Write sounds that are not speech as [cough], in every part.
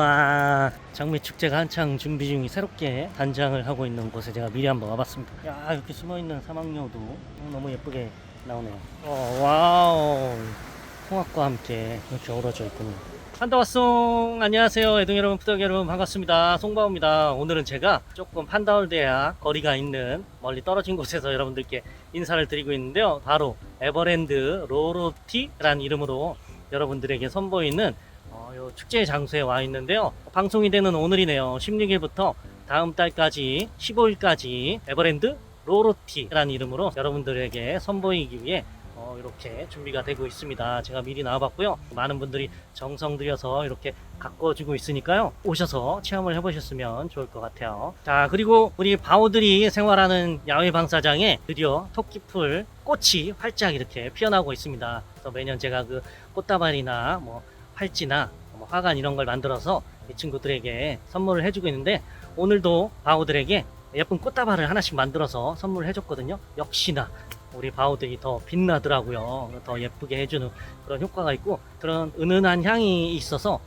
우와 장미 축제가 한창 준비 중이 새롭게 단장을 하고 있는 곳에 제가 미리 한번 와봤습니다. 야 이렇게 숨어 있는 사막여우도 너무 예쁘게 나오네요. 어, 와우 홍학과 함께 이렇게 어우러져 있군요. 판다왔송 안녕하세요 애동 여러분 부덕 여러분 반갑습니다 송바오입니다 오늘은 제가 조금 판다월대야 거리가 있는 멀리 떨어진 곳에서 여러분들께 인사를 드리고 있는데요 바로 에버랜드 로로티라는 이름으로 여러분들에게 선보이는 어, 요 축제 장소에 와 있는데요 방송이 되는 오늘이네요 16일부터 다음 달까지 15일까지 에버랜드 로로티라는 이름으로 여러분들에게 선보이기 위해 어, 이렇게 준비가 되고 있습니다. 제가 미리 나와봤고요. 많은 분들이 정성 들여서 이렇게 가꿔주고 있으니까요. 오셔서 체험을 해보셨으면 좋을 것 같아요. 자, 그리고 우리 바오들이 생활하는 야외 방사장에 드디어 토끼풀 꽃이 활짝 이렇게 피어나고 있습니다. 그래서 매년 제가 그 꽃다발이나 뭐 팔찌나 뭐 화관 이런 걸 만들어서 이 친구들에게 선물을 해주고 있는데 오늘도 바오들에게 예쁜 꽃다발을 하나씩 만들어서 선물을 해줬거든요. 역시나 우리 바오들이 더 빛나더라고요. 더 예쁘게 해주는 그런 효과가 있고 그런 은은한 향이 있어서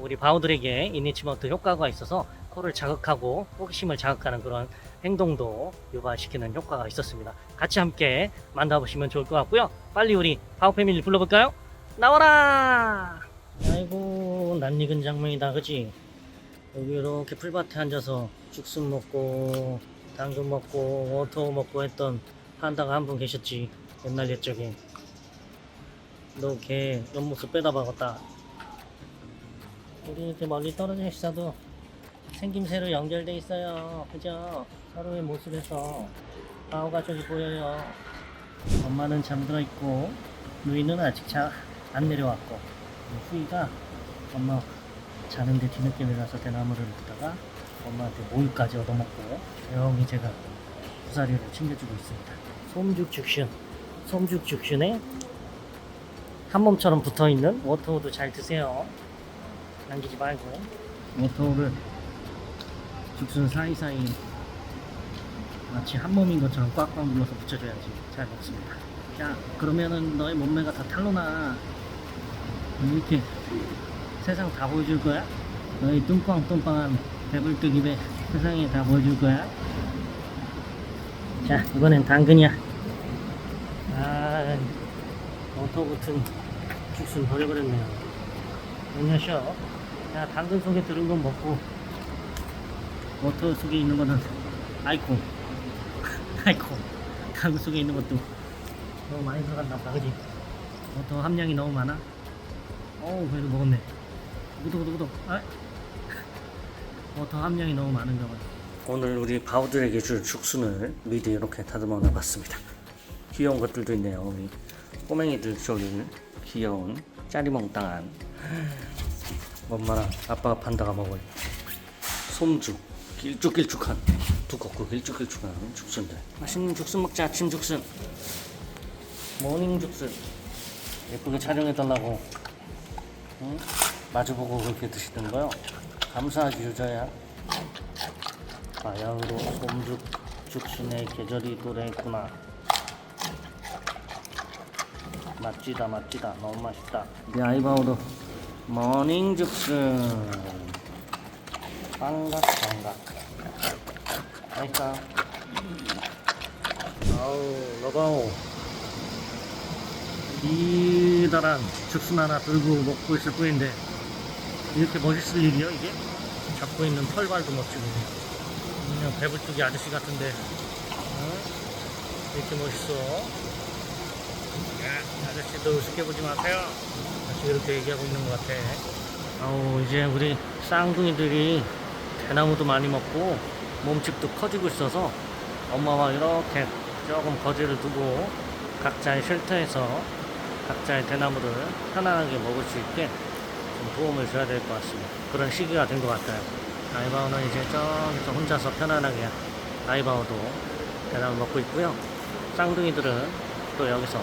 우리 바오들에게 이니치먼트 효과가 있어서 코를 자극하고 호기심을 자극하는 그런 행동도 유발시키는 효과가 있었습니다. 같이 함께 만나보시면 좋을 것 같고요. 빨리 우리 바오 패밀리 불러볼까요? 나와라! 아이고 낯익은 장면이다 그지? 여기 이렇게 풀밭에 앉아서 죽순 먹고 당근 먹고 워터 먹고 했던 판다가 한 분 계셨지 옛날 옛적에. 너 걔 옆모습 빼다 박았다. 우리 이렇게 멀리 떨어져 있어도 생김새로 연결돼 있어요. 그죠? 서로의 모습에서. 바오가 저기 보여요. 엄마는 잠들어 있고 누이는 아직 자, 안 내려왔고. 후이가 엄마 자는데 뒤늦게 내려서 대나무를 먹다가 엄마한테 모유까지 얻어먹고 조용히 제가 부사리를 챙겨주고 있습니다. 솜죽 죽순, 솜죽 죽순에 한 몸처럼 붙어있는 워터우드 잘 드세요. 남기지 말고 워터우를 죽순 사이사이 마치 한 몸인 것처럼 꽉꽉 눌러서 붙여줘야지 잘 먹습니다. 자 그러면은 너의 몸매가 다 탄로나 이렇게 세상 다 보여줄 거야? 너희 뚱빵뚱빵한 배불뚝 입에 세상에 다 보여줄 거야? 자, 이번엔 당근이야. 아, 오토 같은 죽순 버려버렸네요. 못 여셔. 야, 당근 속에 들은 건 먹고, 오토 속에 있는 거는, 아이코. [laughs] 아이코. 당근 속에 있는 것도 너무 많이 들어갔나 보다, 그지? 오토 함량이 너무 많아? 어우, 그래도 먹었네. 구독구독구독. 아? 오토 함량이 너무 많은가 봐요. 오늘 우리 바우들에게 줄 죽순을 미리 이렇게 다듬어 놔봤습니다. 귀여운 것들도 있네요. 우리 꼬맹이들 줄 귀여운 짜리몽땅한 엄마랑 아빠가 판다가 먹을 솜죽 길쭉길쭉한 두껍고 길쭉길쭉한 죽순들 맛있는 죽순 먹자 아침 죽순 모닝 죽순 예쁘게 촬영해달라고 응? 마주보고 그렇게 드시는 거요? 감사하지 유저야. 바야흐로 솜죽 죽순의 계절이 도래했구나. 맛지다 맛지다. 너무 맛있다. 우리 아이바오도 모닝 죽순 반각 반각. 맛있다. 아우 너가오. 기다란 죽순 하나 들고 먹고 있을 뿐인데 이렇게 멋있을 일이요 이게? 잡고 있는 털발도 멋지고. 그냥 배불뚝이 아저씨 같은데. 어? 이렇게 멋있어. 야, 아저씨도 우습게 보지 마세요. 다시 이렇게 얘기하고 있는 것 같아. 아우 이제 우리 쌍둥이들이 대나무도 많이 먹고 몸집도 커지고 있어서 엄마와 이렇게 조금 거지를 두고 각자의 쉘터에서 각자의 대나무를 편안하게 먹을 수 있게 좀 도움을 줘야 될 것 같습니다. 그런 시기가 된 것 같아요. 아이바오는 이제 저기서 혼자서 편안하게 아이바오도 대나무 먹고 있고요. 쌍둥이들은 또 여기서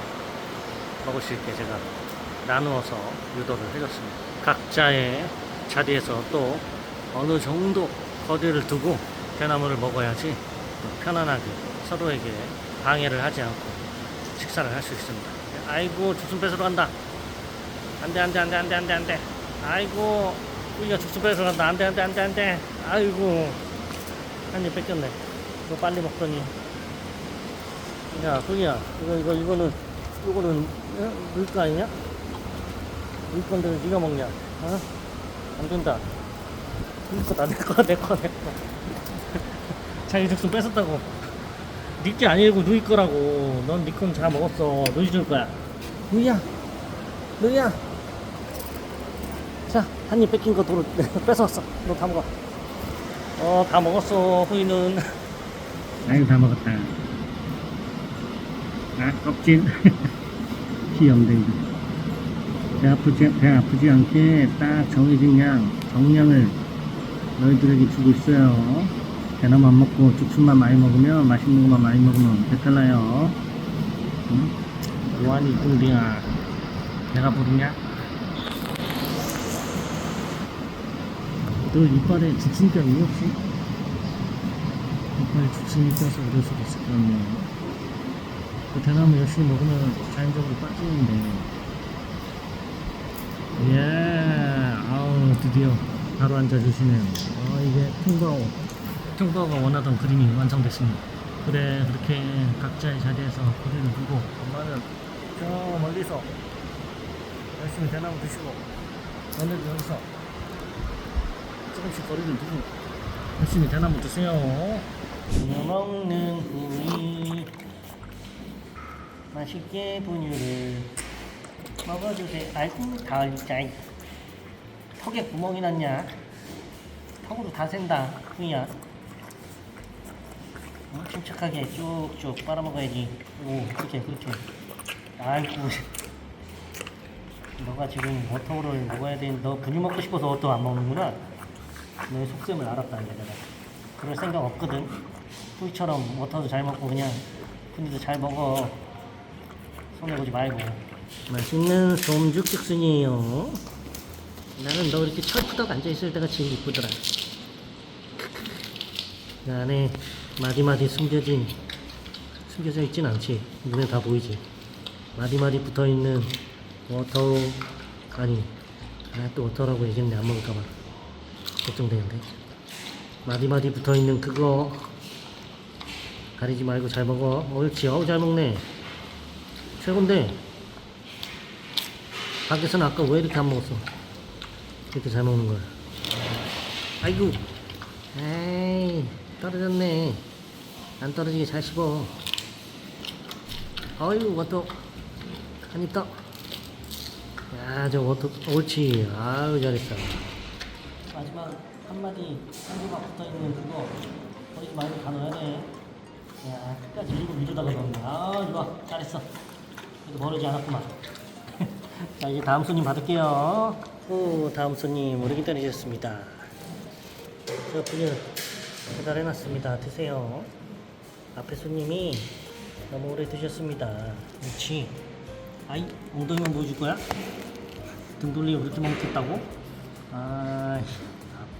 먹을 수 있게 제가 나누어서 유도를 해줬습니다. 각자의 자리에서 또 어느 정도 거리를 두고 대나무를 먹어야지 또 편안하게 서로에게 방해를 하지 않고 식사를 할 수 있습니다. 아이고 주순 뺏으러 간다. 안 돼 안 돼 안 돼 안 돼 안 돼 안 돼. 아이고 우리가 죽수 뺏어간다. 안돼 안돼 안돼 안돼. 아이고. 한 입 뺏겼네. 이거 빨리 먹더니. 야 소희야 이거 이거 이거는 이거는 어? 너거 아니냐? 너희 건데 왜 네가 먹냐? 어? 안 된다. 너희 거다 내거 내거 내거. [laughs] 자기 죽순 뺏었다고. 니게 아니고 누이 거라고. 넌니건다 먹었어. 누이 줄 거야. 누이야. 누이야. 자, 한 입 뺏긴 거 도로 [laughs] 뺏어왔어. 너 다 먹어. 어, 다 먹었어, 후이는. 아이고 다 먹었다. 아 껍질 [laughs] 귀염댕이. 배 아프지 배 아프지 않게 딱 정해진 양 정량을 너희들에게 주고 있어요. 배나무 안 먹고 죽순만 많이 먹으면 맛있는 것만 많이 먹으면 배탈 나요. 응? 요한이 뚱딩아 배가 부르냐? 너 이빨에 죽순병이 혹시? 이빨에 죽순이 껴서 그럴 수도 있을 것 같네요. 그 대나무 열심히 먹으면 자연적으로 빠지는데. 예, 아우, 드디어 바로 앉아주시네요. 아, 이게 통과오. 통과오가 원하던 그림이 완성됐습니다. 그래, 그렇게 각자의 자리에서 고리를 두고, 엄마는 저 멀리서 열심히 대나무 드시고, 너네도 여기서 조금씩 거리를 두고, 열심히 대나무 드세요. 먹는 후이. 맛있게 분유를 먹어주세요. 아이고, 달짜이. 턱에 구멍이 났냐? 턱으로 다 샌다, 후이야. 어, 침착하게 쭉쭉 빨아먹어야지. 오, 그렇게, 그렇게. 아이고. 너가 지금 워터를 먹어야 되는, 너 분유 먹고 싶어서 워터 안 먹는구나. 너의 속셈을 알았다, 이제 내가. 그럴 생각 없거든. 후이처럼 워터도 잘 먹고 그냥 분유도 잘 먹어. 손해 보지 말고. 맛있는 솜죽 죽순이에요. 나는 너 이렇게 철푸덕 앉아있을 때가 제일 이쁘더라. 그 안에 마디마디 숨겨진, 숨겨져 있진 않지. 눈에 다 보이지. 마디마디 붙어있는 워터, 아니, 아, 또 워터라고 얘기했는데 안 먹을까봐. 걱정되는데. 마디마디 붙어있는 그거 가리지 말고 잘 먹어. 옳지. 어우, 잘 먹네. 최고인데. 밖에서는 아까 왜 이렇게 안 먹었어? 이렇게 잘 먹는 거야. 아이고. 에이, 떨어졌네. 안 떨어지게 잘 씹어. 어이구, 워터. 한입 더. 야, 저 워터, 옳지. 아유, 잘했어. 마지막 한마디, 한마디가 붙어 있는 그거, 버리지 말고 다 넣어야 돼. 야, 끝까지 일곱 미루다가 넣었네. 아, 좋아. 잘했어. 그래도 버리지 않았구만. [laughs] 자, 이제 다음 손님 받을게요. 오, 다음 손님, 오래 기다리셨습니다. 저 분유 배달해놨습니다. 드세요. 앞에 손님이 너무 오래 드셨습니다. 그렇지. 아이, 엉덩이만 보여줄 거야? 등 돌리고 그렇게 멍쳤다고? 아,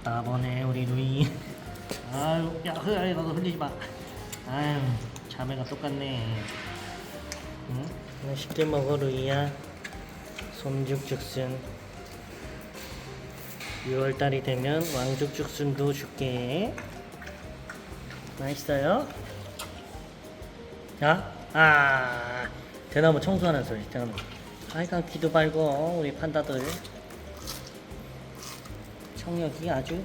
답답하네, 우리 루이. 아유, 야, 흐, 너도 흘리지 마. 아유, 자매가 똑같네. 응? 맛있게 먹어, 루이야. 솜죽 죽순. 6월달이 되면 왕죽 죽순도 줄게. 맛있어요? 자, 아, 대나무 청소하는 소리, 대나무. 아이가 귀도 밝고, 우리 판다들. 청력이 아주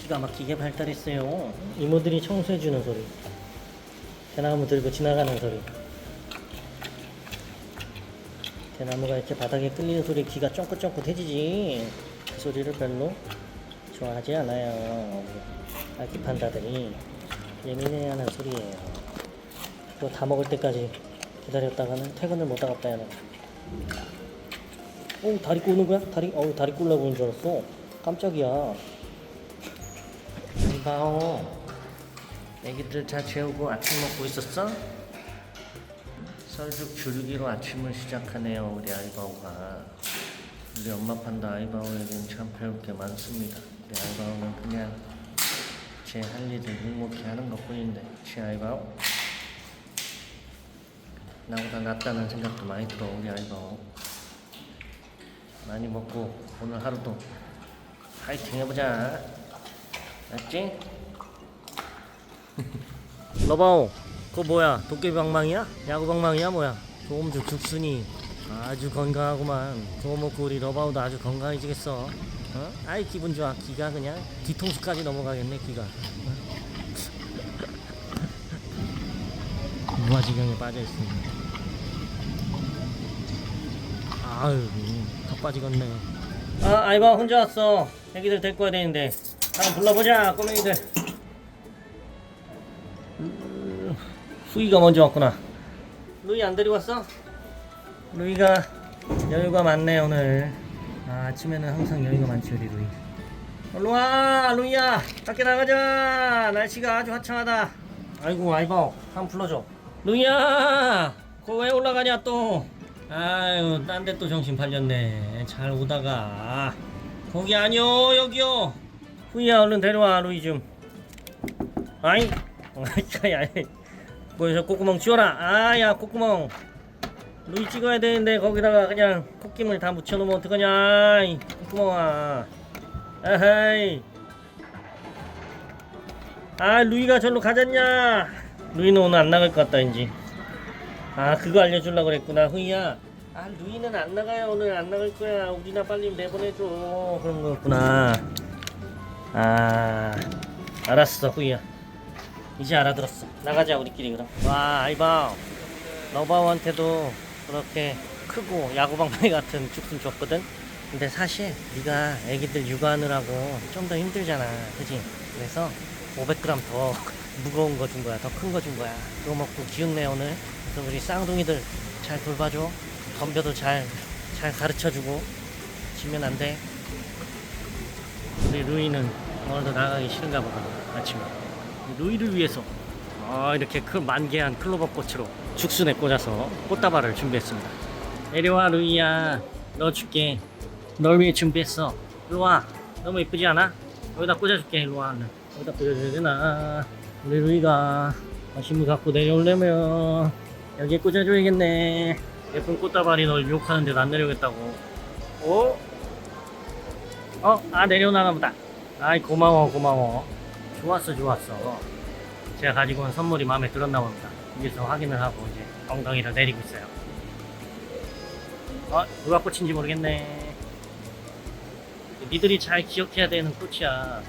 기가 막히게 발달했어요. 이모들이 청소해주는 소리. 대나무 들고 지나가는 소리. 대나무가 이렇게 바닥에 끌리는 소리 귀가 쫑긋쫑긋해지지. 그 소리를 별로 좋아하지 않아요. 아기 판다들이 예민해하는 소리예요. 그거 다 먹을 때까지 기다렸다가는 퇴근을 못 하겠다 야는. 오 다리 꼬는 거야? 다리 어우 다리 꼴라고 그런 줄 알았어. 깜짝이야. 이봐오. 애기들 잘 재우고 아침 먹고 있었어? 썰죽 줄기로 아침을 시작하네요 우리 아이바오가 우리 엄마 판다 아이바오에겐 참 배울 게 많습니다 우리 아이바오는 그냥 제 할 일을 묵묵히 하는 것 뿐인데 제 아이바오 나보다 낫다는 생각도 많이 들어 우리 아이바오 많이 먹고 오늘 하루도 파이팅 해보자. 알았지? [laughs] 러바오, 그거 뭐야? 도깨비 방망이야? 야구 방망이야 뭐야? 조금주 죽순이 아주 건강하구만. 그거 먹고 우리 러바오도 아주 건강해지겠어. 어? 아이 기분 좋아. 기가 그냥 뒤통수까지 넘어가겠네 기가. 어? [laughs] 무아지경에 빠져 있습니다. 아유, 더 빠지겠네. 아, 아이바 혼자 왔어. 애기들 데리고 와야 되는데. 한번 불러보자, 꼬맹이들. 음, 후이가 먼저 왔구나. 루이 안 데리고 왔어? 루이가 여유가 많네 오늘. 아, 아침에는 항상 여유가 많지 우리 루이. 얼른 와, 루이야. 밖에 나가자. 날씨가 아주 화창하다. 아이고, 아이바, 한번 불러줘. 루이야, 그거 왜 올라가냐 또? 아유, 딴 데 또 정신 팔렸네. 잘 오다가. 거기 아니요, 여기요. 후이야, 얼른 데려와, 루이 좀. 아이, 아이, 아이. 거기서 콧구멍 치워라. 아, 야, 콧구멍. 루이 찍어야 되는데, 거기다가 그냥 콧김을 다 묻혀놓으면 어떡하냐, 이 콧구멍아. 아하이. 아, 루이가 절로 가졌냐? 루이는 오늘 안 나갈 것 같다, 인지. 아 그거 알려주려고 그랬구나 후이야 아 루이는 안 나가요. 오늘 안 나갈 거야. 우리나 빨리 내보내줘. 그런 거였구나. 아 알았어 후이야. 이제 알아들었어. 나가자 우리끼리 그럼. 와 아이바 러바오한테도 그렇게 크고 야구방망이 같은 죽순 줬거든? 근데 사실 네가 애기들 육아하느라고 좀 더 힘들잖아. 그지? 그래서 500g 더 [laughs] 무거운 거 준 거야. 더 큰 거 준 거야. 그거 먹고 기운내 오늘. 그래서 우리 쌍둥이들 잘 돌봐줘 덤벼도 잘, 잘 가르쳐주고 지면 안 돼. 우리 루이는 오늘도 나가기 싫은가 보다 아침에. 루이를 위해서 아, 이렇게 큰 만개한 클로버 꽃으로 죽순에 꽂아서 꽃다발을 준비했습니다. 내려와 루이야 너 줄게. 널 위해 준비했어. 일로와. 너무 예쁘지 않아? 여기다 꽂아줄게 얼른. 여기다 꽂아줘야 되나? 우리 루이가 거 갖고 내려오려면 여기에 꽂아줘야겠네 예쁜 꽃다발이 널 유혹하는데도 안 내려오겠다고. 오? 어? 아 내려오나 보다. 아이 고마워 고마워. 좋았어 좋았어. 제가 가지고 온 선물이 마음에 들었나 봅니다. 위에서 확인을 하고 이제 엉덩이를 내리고 있어요. 어? 누가 꽂힌지 모르겠네. 니들이 잘 기억해야 되는 꽃이야.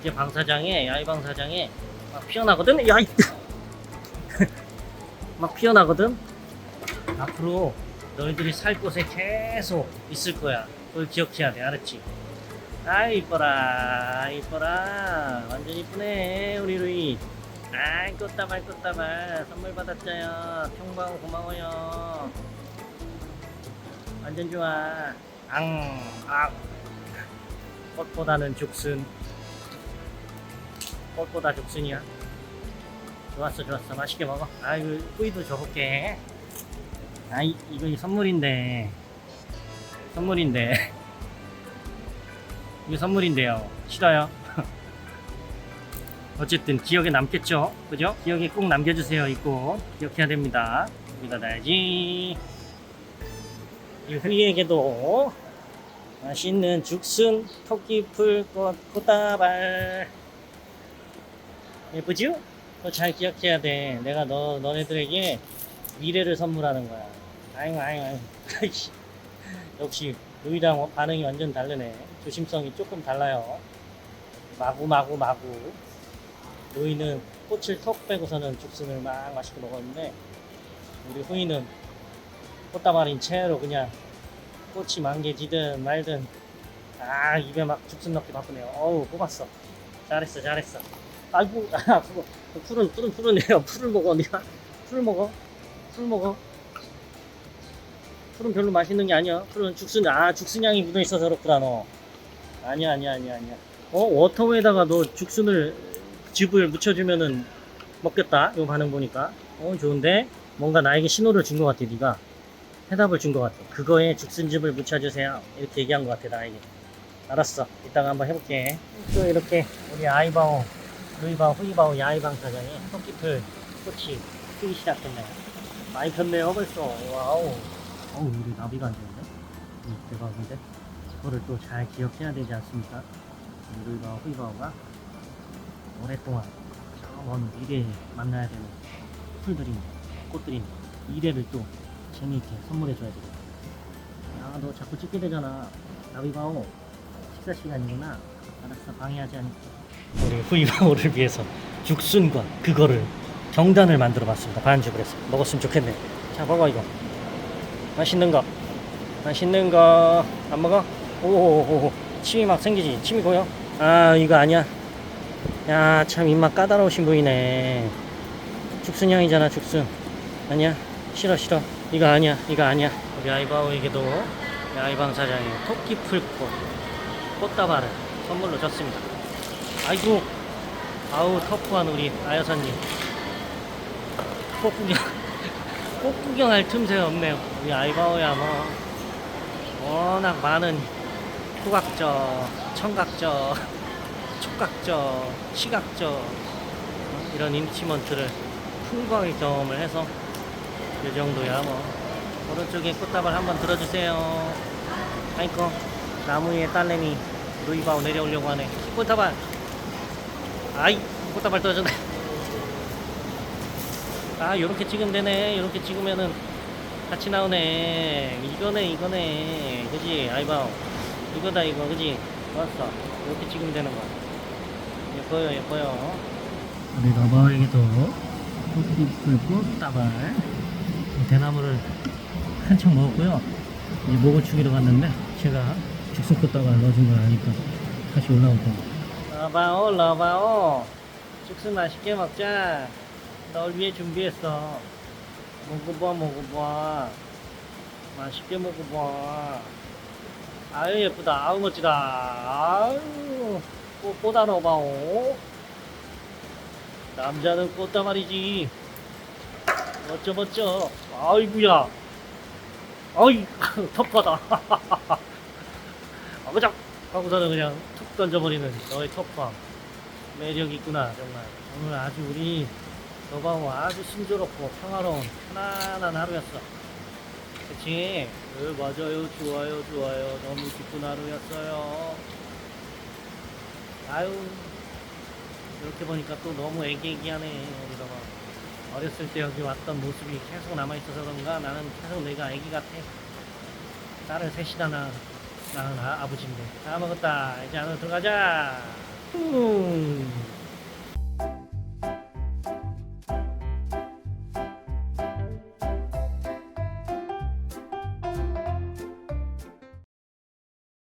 이제 방사장에 야외 방사장에 막 피어나거든? 야이! [laughs] 막 피어나거든 앞으로 너희들이 살 곳에 계속 있을 거야. 그걸 기억해야 돼. 알았지? 아 이뻐라. 이뻐라. 완전 이쁘네 우리 루이. 아 꽃다발 꽃다발 선물 받았자요. 평방 고마워요. 완전 좋아. 앙아 꽃보다는 죽순. 꽃보다 죽순이야. 좋았어 좋았어. 맛있게 먹어. 아이고 뿌이도 줘볼게 아 이 이거 이 선물인데. 선물인데. [laughs] 이거 선물인데요. 싫어요. [laughs] 어쨌든 기억에 남겠죠? 그죠? 기억에 꼭 남겨주세요 이거 기억해야 됩니다. 여기다 놔야지. 이 흐리에게도 맛있는 죽순 토끼풀 꽃 꽃다발. 예쁘죠? 너 잘 기억해야 돼. 내가 너, 너네들에게 미래를 선물하는 거야. 아잉, 아잉, 아잉. [laughs] 역시, 루이랑 반응이 완전 다르네. 조심성이 조금 달라요. 마구, 마구, 마구. 루이는 꽃을 턱 빼고서는 죽순을 막 맛있게 먹었는데, 우리 후이는 꽃다발인 채로 그냥 꽃이 만개지든 말든, 아, 입에 막 죽순 넣기 바쁘네요. 어우, 뽑았어. 잘했어, 잘했어. 아이고, 아, 그거. 풀은 풀은 풀은요. 풀을 먹어 네가 풀을 먹어. 풀 먹어. 풀은 별로 맛있는 게 아니야. 풀은 죽순 아 죽순향이 묻어 있어서 그렇구나 너. 아니야 아니야 아니야 아니야. 어 워터에다가 너 죽순을 즙을 묻혀주면은 먹겠다. 이 반응 보니까. 어 좋은데 뭔가 나에게 신호를 준 것 같아 네가. 해답을 준 것 같아. 그거에 죽순즙을 묻혀주세요. 이렇게 얘기한 것 같아 나에게. 알았어. 이따가 한번 해볼게. 또 이렇게 우리 아이바오 루이바오, 후이바오, 야이방 사장에 토끼풀 꽃이 피기 시작했네요. 많이 폈네요, 벌써. 와우. 어우, 우리 나비가 안 되는데? 응, 대박인데? 그거를 또 잘 기억해야 되지 않습니까? 누이바오 후이바오가 오랫동안 먼 미래에 만나야 되는 풀들입니다. 꽃들입니다. 미래를 또 재미있게 선물해 줘야 되겠다. 야, 너 자꾸 찍게 되잖아. 나비바오 식사 시간이구나. 알았어, 방해하지 않을게. 우리 후이바오를 위해서 죽순과 그거를 경단을 만들어 봤습니다. 반죽을 해서 먹었으면 좋겠네. 자, 먹어 이거. 맛있는 거. 맛있는 거. 안 먹어? 오오오오. 침이 막 생기지. 침이 고여. 아, 이거 아니야. 야, 참 입맛 까다로우신 분이네. 죽순향이잖아, 죽순. 아니야. 싫어, 싫어. 이거 아니야. 이거 아니야. 우리 아이바오에게도 아이방 사장이 토끼 풀꽃 꽃다발을 선물로 줬습니다. 아이고, 아우 터프한 우리 아여사님. 꽃 구경, 꽃 구경할 틈새 없네요. 우리 아이바오야 뭐 워낙 많은 후각적, 청각적, [laughs] 촉각적, 시각적 어, 이런 인치먼트를 풍부하게 경험을 해서 이 정도야 뭐 오른쪽에 꽃다발 한번 들어주세요. 아이고 나무 위에 딸내미 루이바오 내려오려고 하네. 꽃다발. 아이 꽃다발 떨어졌네. 아 요렇게 찍으면 되네. 요렇게 찍으면은 같이 나오네. 이거네 이거네. 그지 아이바오. 이거다 이거 그지. 왔어. 이렇게 찍으면 되는 거야. 예뻐요 예뻐요. 우리 러버에게도 토끼풀 꽃다발 대나무를 한창 먹었고요. 이제 목을 축이러 갔는데 제가 죽순 꽃다발 넣어준 걸 아니까 다시 올라올 겁니다. 러바오 러바오 죽순 맛있게 먹자. 널 위해 준비했어. 먹어봐 먹어봐. 맛있게 먹어봐. 아유 예쁘다. 아우 멋지다. 아유 꽃 꽂아 넣어봐오. 남자는 꽃다발이지. 멋져 멋져. 아이구야. 아이 [laughs] 터프하다. [laughs] 아그작 하고서는 그냥 툭 던져버리는 너의 터프함. 매력 있구나 정말. 오늘 아주 우리 너바오 아주 순조롭고 평화로운 편안한 하루였어. 그치? 네, 맞아요. 좋아요, 좋아요. 너무 기쁜 하루였어요. 아유, 이렇게 보니까 또 너무 애기애기하네, 우리 너가. 어렸을 때 여기 왔던 모습이 계속 남아있어서 그런가 나는 계속 내가 애기 같아. 딸을 셋이나 낳은, 낳은 아, 아버지인데. 다 먹었다. 이제 안으로 들어가자. 음.